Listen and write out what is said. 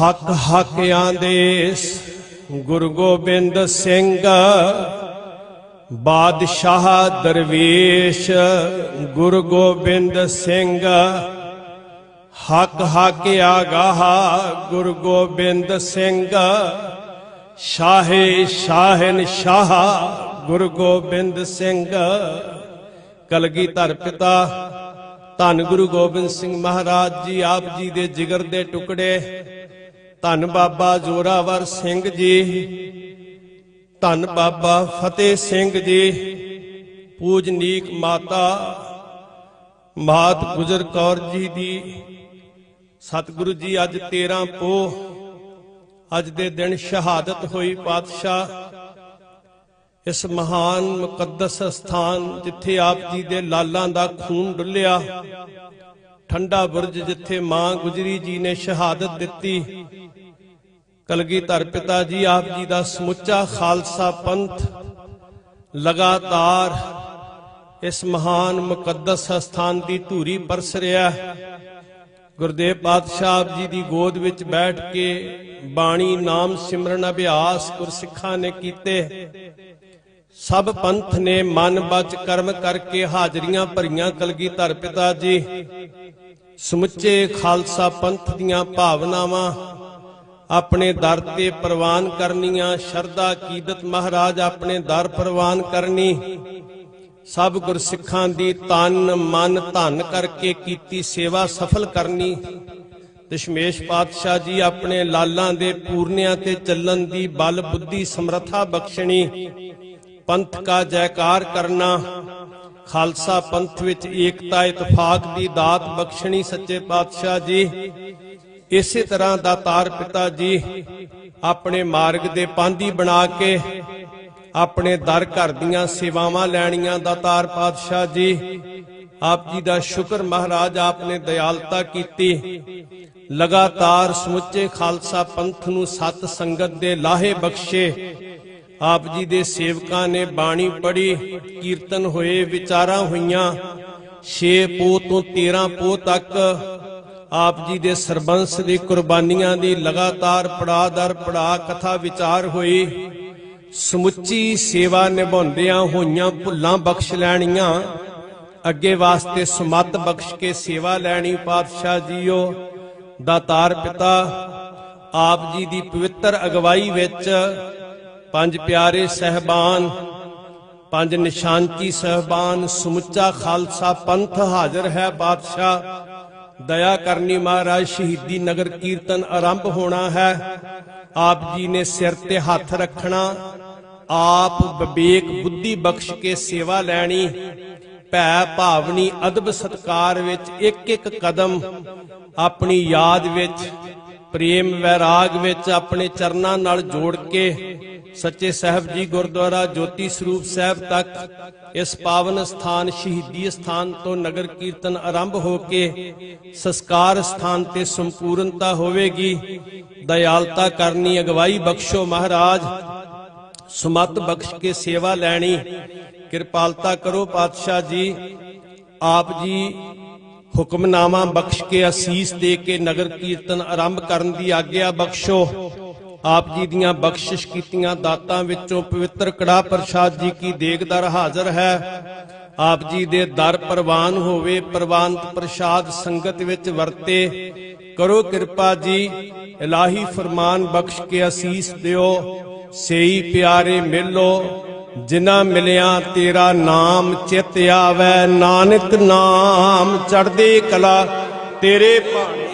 ਹੱਕ ਹਾਕਿਆਂ ਦੇਸ ਗੁਰੂ ਗੋਬਿੰਦ ਸਿੰਘ। ਬਾਦਸ਼ਾਹ ਦਰਵੇਸ਼, ਗੁਰੂ ਗੋਬਿੰਦ ਸਿੰਘ। ਹੱਕ ਹਾਕਿਆ ਗਾਹ ਗੁਰੂ ਗੋਬਿੰਦ ਸਿੰਘ। ਸ਼ਾਹੇ ਸ਼ਾਹਨ ਸ਼ਾਹ, ਗੁਰੂ ਗੋਬਿੰਦ ਸਿੰਘ। ਕਲਗੀਧਰ ਪਿਤਾ, ਧੰਨ ਗੁਰੂ ਗੋਬਿੰਦ ਸਿੰਘ ਮਹਾਰਾਜ ਜੀ, ਆਪ ਜੀ ਦੇ ਜਿਗਰ ਦੇ ਟੁਕੜੇ। ਧੰਨ ਬਾਬਾ ਜੋਰਾਵਰ ਸਿੰਘ ਜੀ। ਧੰਨ ਬਾਬਾ ਫਤਿਹ ਸਿੰਘ ਜੀ। ਪੂਜਨੀਕ ਮਾਤਾ ਮਾਤ ਗੁਜਰ ਕੌਰ ਜੀ ਦੀ। ਸਤਿਗੁਰੂ ਜੀ, ਅੱਜ 13 ਪੋਹ ਅੱਜ ਦੇ ਦਿਨ ਸ਼ਹਾਦਤ ਹੋਈ ਪਾਤਸ਼ਾਹ। ਇਸ ਮਹਾਨ ਮੁਕੱਦਸ ਸਥਾਨ ਜਿੱਥੇ ਆਪ ਜੀ ਦੇ ਲਾਲਾਂ ਦਾ ਖੂਨ ਡੁੱਲਿਆ। ਠੰਡਾ ਬੁਰਜ ਜਿੱਥੇ ਮਾਂ ਗੁਜਰੀ ਜੀ ਨੇ ਸ਼ਹਾਦਤ ਦਿੱਤੀ। ਕਲਗੀਧਰ ਪਿਤਾ ਜੀ ਆਪ ਜੀ ਦਾ ਸਮੁੱਚਾ ਖਾਲਸਾ ਪੰਥ ਲਗਾਤਾਰ ਇਸ ਮਹਾਨ ਮੁਕੱਦਸ ਸਥਾਨ ਦੀ ਧੂਰੀ ਪਰਸ ਰਿਹਾ ਗੁਰਦੇਵ ਪਾਤਸ਼ਾਹ ਜੀ ਦੀ ਗੋਦ ਵਿੱਚ ਬੈਠ ਕੇ ਬਾਣੀ ਨਾਮ ਸਿਮਰਨ ਅਭਿਆਸ ਗੁਰਸਿੱਖਾਂ ਨੇ ਕੀਤੇ। ਸਭ ਪੰਥ ਨੇ ਮਨ ਬਚ ਕਰਮ ਕਰਕੇ ਹਾਜ਼ਰੀਆਂ ਭਰੀਆਂ ਕਲਗੀਧਰ ਪਿਤਾ ਜੀ। ਸਮੁੱਚੇ ਖਾਲਸਾ ਪੰਥ ਦੀਆਂ ਭਾਵਨਾਵਾਂ, ਆਪਣੇ ਦਰ ਤੇ ਪ੍ਰਵਾਨ ਕਰਨੀਆਂ, ਸ਼ਰਧਾ ਕੀਦਤ ਮਹਾਰਾਜ ਆਪਣੇ ਦਰ ਪ੍ਰਵਾਨ ਕਰਨੀ, ਸਭ ਗੁਰਸਿੱਖਾਂ ਦੀ ਤਨ ਮਨ ਧਨ ਕਰਕੇ ਕੀਤੀ ਸੇਵਾ ਸਫਲ ਕਰਨੀ ਦਸ਼ਮੇਸ਼ ਪਾਤਸ਼ਾਹ ਜੀ ਆਪਣੇ ਲਾਲਾਂ ਦੇ ਪੂਰਨਿਆਂ ਤੇ ਚੱਲਣ ਦੀ ਬਲ ਬੁੱਧੀ ਸਮਰੱਥਾ ਬਖਸ਼ਣੀ ਪੰਥ ਕਾ ਜੈਕਾਰ ਕਰਨਾ। ਖਾਲਸਾ ਪੰਥ ਵਿੱਚ ਏਕਤਾ ਇਤਫਾਕ ਦੀ ਦਾਤ ਬਖਸ਼ਣੀ ਸੱਚੇ ਪਾਤਸ਼ਾਹ ਜੀ। ਇਸੇ ਤਰ੍ਹਾਂ ਦਾ ਤਾਰ ਪਿਤਾ ਜੀ, ਆਪਣੇ ਮਾਰਗ ਦੇ ਪਾਂਦੀ ਬਣਾ ਕੇ, ਆਪਣੇ ਦਰ ਘਰ ਦੀਆਂ ਸੇਵਾਵਾਂ ਲੈਣੀਆਂ ਦਾ ਤਾਰ ਪਾਤਸ਼ਾਹ ਜੀ। ਆਪ ਜੀ ਦਾ ਸ਼ੁਕਰ ਮਹਾਰਾਜ ਆਪ ਨੇ ਦਇਆਲਤਾ ਕੀਤੀ। ਲਗਾਤਾਰ ਸਮੁੱਚੇ ਖਾਲਸਾ ਪੰਥ ਨੂੰ ਸਤ ਸੰਗਤ ਦੇ ਲਾਹੇ ਬਖਸ਼ੇ। ਆਪ ਜੀ ਦੇ ਸੇਵਕਾਂ ਨੇ ਬਾਣੀ ਪੜ੍ਹੀ, ਕੀਰਤਨ ਹੋਏ, ਵਿਚਾਰਾਂ ਹੋਈਆਂ। 6 ਪੋ ਤੋਂ 13 ਪੋ ਤੱਕ ਆਪ ਜੀ ਦੇ ਸਰਬੰਸ ਦੀ ਕੁਰਬਾਨੀਆਂ ਦੀ ਲਗਾਤਾਰ ਪੜਾਅ ਦਰ ਪੜਾ ਕਥਾ ਵਿਚਾਰ ਹੋਈ। ਸਮੁੱਚੀ ਸੇਵਾ ਨਿਭਾਉਂਦਿਆਂ ਹੋਈਆਂ ਭੁੱਲਾਂ ਬਖਸ਼ ਲੈਣੀਆਂ। ਅੱਗੇ ਵਾਸਤੇ ਸੁਮਤ ਬਖਸ਼ ਕੇ ਸੇਵਾ ਲੈਣੀ ਪਾਤਸ਼ਾਹ ਜੀਓ। ਦਾਤਾਰ ਪਿਤਾ, ਆਪ ਜੀ ਦੀ ਪਵਿੱਤਰ ਅਗਵਾਈ ਵਿੱਚ ਪੰਜ ਪਿਆਰੇ ਸਹਿਬਾਨ, ਪੰਜ ਨਿਸ਼ਾਨਚੀ ਸਹਿਬਾਨ, ਸਮੁੱਚਾ ਖਾਲਸਾ ਪੰਥ ਹਾਜ਼ਰ ਹੈ ਬਾਦਸ਼ਾਹ। ਦਇਆ ਕਰਨੀ ਮਹਾਰਾਜ, ਸ਼ਹੀਦੀ ਨਗਰ ਕੀਰਤਨ ਆਰੰਭ ਹੋਣਾ ਹੈ। ਆਪ ਜੀ ਨੇ ਸਿਰ ਤੇ ਹੱਥ ਰੱਖਣਾ, ਆਪ ਵਿਵੇਕ ਬੁੱਧੀ ਬਖਸ਼ ਕੇ ਸੇਵਾ ਲੈਣੀ। ਭੈ ਭਾਵਨੀ ਅਦਬ ਸਤਕਾਰ ਵਿੱਚ ਇੱਕ ਇੱਕ ਕਦਮ ਆਪਣੀ ਯਾਦ ਵਿੱਚ, ਪ੍ਰੇਮ ਵੈਰਾਗ ਵਿੱਚ ਆਪਣੇ ਚਰਨਾਂ ਨਾਲ ਜੋੜ ਕੇ ਸੱਚੇ ਸਾਹਿਬ ਜੀ ਗੁਰਦੁਆਰਾ ਜੋਤੀ ਸਰੂਪ ਸਾਹਿਬ ਤੱਕ ਇਸ ਪਾਵਨ ਸਥਾਨ, ਸ਼ਹੀਦੀ ਸਥਾਨ ਤੋਂ ਨਗਰ ਕੀਰਤਨ ਆਰੰਭ ਹੋ ਕੇ ਸੰਸਕਾਰ ਸਥਾਨ ਤੇ ਸੰਪੂਰਨਤਾ ਹੋਵੇਗੀ। ਦਇਆਲਤਾ ਕਰਨੀ, ਅਗਵਾਈ ਬਖਸ਼ੋ ਮਹਾਰਾਜ। ਸੁਮਤ ਬਖਸ਼ ਕੇ ਸੇਵਾ ਲੈਣੀ। ਕਿਰਪਾਲਤਾ ਕਰੋ ਪਾਤਸ਼ਾਹ ਜੀ। ਆਪ ਜੀ ਹੁਕਮਨਾਮਾ ਬਖਸ਼ ਕੇ ਅਸੀਸ ਦੇ ਕੇ ਨਗਰ ਕੀਰਤਨ ਆਰੰਭ ਕਰਨ ਦੀ ਆਗਿਆ ਬਖਸ਼ੋ। ਆਪ ਜੀ ਦੀਆਂ ਬਖਸ਼ਿਸ਼ ਕੀਤੀਆਂ ਦਾਤਾਂ ਵਿੱਚੋਂ ਪਵਿੱਤਰ ਕੜਾ ਪ੍ਰਸ਼ਾਦ ਜੀ ਕੀ ਦੇਗਦਰ ਹਾਜ਼ਰ ਹੈ। ਆਪ ਜੀ ਦੇ ਦਰ ਪ੍ਰਵਾਨ ਹੋਵੇ, ਪ੍ਰਵਾਨਤ ਪ੍ਰਸ਼ਾਦ ਸੰਗਤ ਵਿੱਚ ਵਰਤੇ। ਕਰੋ ਕਿਰਪਾ ਜੀ, ਇਲਾਹੀ ਫਰਮਾਨ ਬਖਸ਼ ਕੇ ਅਸੀਸ ਦਿਓ। ਸੇਈ ਪਿਆਰੇ ਮਿਲੋ, ਜਿਨ੍ਹਾਂ ਮਿਲਿਆ ਤੇਰਾ ਨਾਮ ਚਿਤ ਆਵੈ। ਨਾਨਕ ਨਾਮ ਚੜਦੇ ਕਲਾ ਤੇਰੇ ਭਾਣੇ